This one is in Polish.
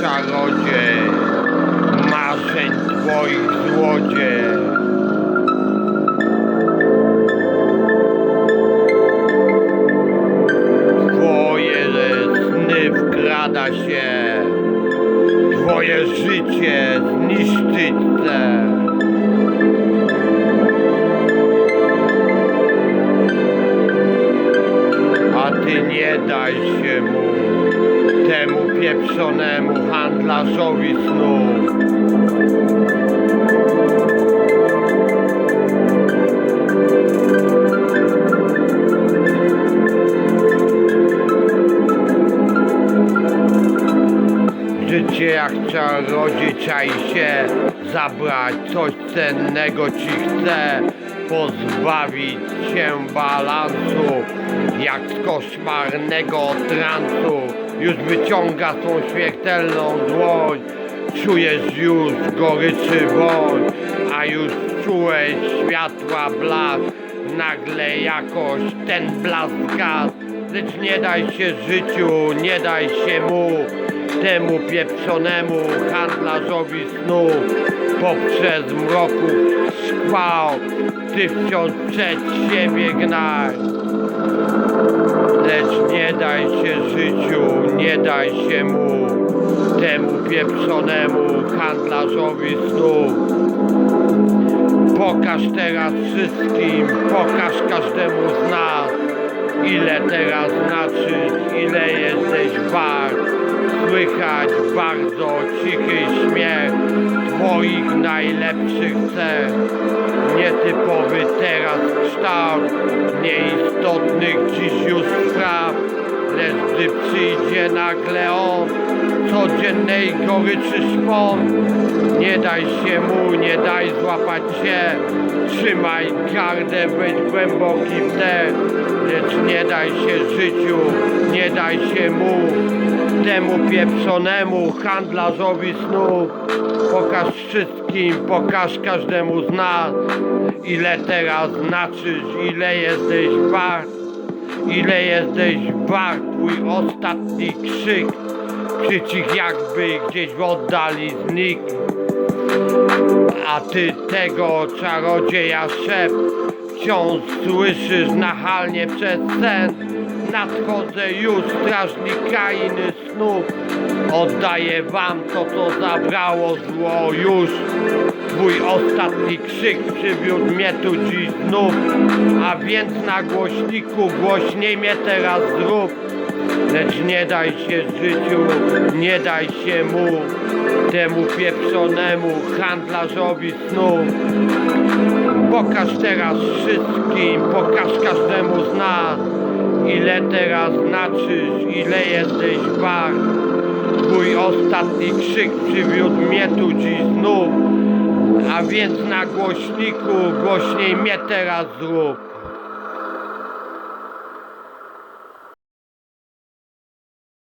czarodziej, marzeń twoich złodziej. Twoje sny wkrada się, twoje życie zniszczyć chce. A ty nie daj się mu, temu pieprzonemu handlarzowi snu. Jak czarodziej czai się zabrać coś cennego ci chce. Pozbawić się balansu jak z koszmarnego transu już wyciąga swą śmiertelną dłoń czujesz już goryczy woń a już czułeś światła blask. Nagle jakoś ten blask zgasł lecz nie daj się życiu nie daj się mu temu pieprzonemu handlarzowi snu. Poprzez mroku szkwał ty wciąż przed siebie gnaj. Lecz nie daj się życiu nie daj się mu temu pieprzonemu handlarzowi snu. Pokaż teraz wszystkim pokaż każdemu z nas ile teraz znaczysz ile jesteś wart słychać bardzo cichy śmiech Twoich najlepszych cech. Nietypowy teraz kształt nieistotnych dziś już gdy przyjdzie nagle on, codziennej goryczy szpon, nie daj się mu, nie daj złapać się, trzymaj gardę, weź głęboki wdech, lecz nie daj się życiu, nie daj się mu, temu pieprzonemu handlarzowi snów. Pokaż wszystkim, pokaż każdemu z nas, ile teraz znaczysz, ile jesteś wart, ile jesteś wart, twój ostatni krzyk, krzycik jakby gdzieś w oddali znikł. A ty tego czarodzieja szept wciąż słyszysz nachalnie przez sen. Nadchodzę już, strażnika inny snów. Oddaję wam to, co zabrało zło już. Twój ostatni krzyk przywiódł mnie tu dziś znów. A więc na głośniku głośniej mnie teraz zrób. Lecz nie daj się życiu, nie daj się mu, temu pieprzonemu handlarzowi snu. Pokaż teraz wszystkim, pokaż każdemu z nas, ile teraz znaczysz, ile jesteś wart. Twój ostatni krzyk przywiódł mnie tu dziś znów, a więc na głośniku głośniej mnie teraz zrób.